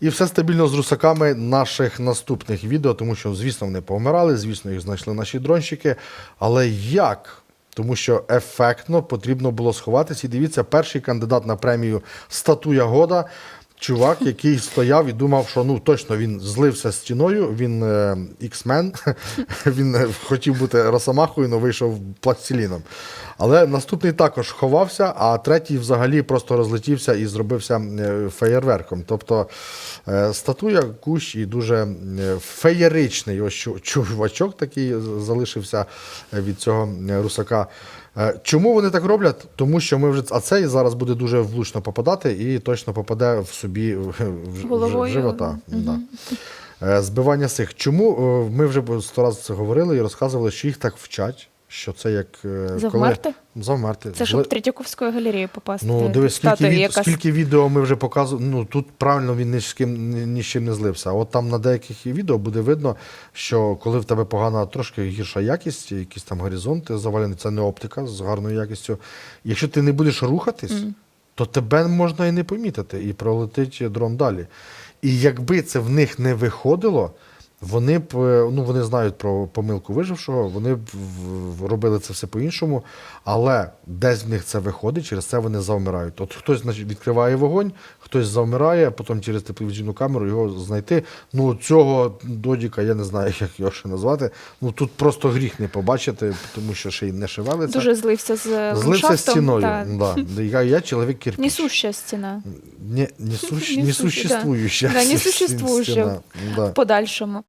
І все стабільно з русаками наших наступних відео, тому що, звісно, вони повмирали, звісно, їх знайшли наші дронщики. Але як? Тому що ефектно потрібно було сховатися. І дивіться, перший кандидат на премію Статуя Года. Чувак, який стояв і думав, що ну точно він злився стіною, він е, іксмен, він е, хотів бути росомахою, але вийшов пластиліном. Але наступний також ховався, а третій взагалі просто розлетівся і зробився е, феєрверком. Тобто е, статуя, кущ і дуже е, феєричний ось чувачок такий залишився від цього русака. Чому вони так роблять? Тому що ми вже а цей зараз буде дуже влучно попадати і точно попаде в собі в, в, в, Головою. живота. Да. Е, Збивання сих. Чому ми вже сто разів це говорили і розказували, що їх так вчать, що це як е, Завмерти? Коли... Завмерти. Це щоб в Третьяковської галереї попасти. Ну, дивись, скільки, від... якась. скільки відео ми вже показували. Ну тут правильно він ні з ким ні, ні з чим не злився. А от там на деяких відео буде видно, що коли в тебе погана трошки гірша якість, якісь там горизонти завалені, це не оптика з гарною якістю. Якщо ти не будеш рухатись, то тебе можна і не помітити, і пролетить дрон далі. І якби це в них не виходило. Вони б е, ну вони знають про помилку вижившого, вони б робили це все по-іншому, але десь в них це виходить, через це вони завмирають. От хтось значить, відкриває вогонь, хтось завмирає, а потім через тепловізійну камеру його знайти. Ну цього додіка, я не знаю, як його ще назвати. Ну тут просто гріх не побачити, тому що ще й не шевелиться. Дуже злився з Злився ландшафтом, стіною. та. Да. Я, я чоловік кирпич. Несуща стіна. Не, несущ, Несуща, да. Да. В подальшому.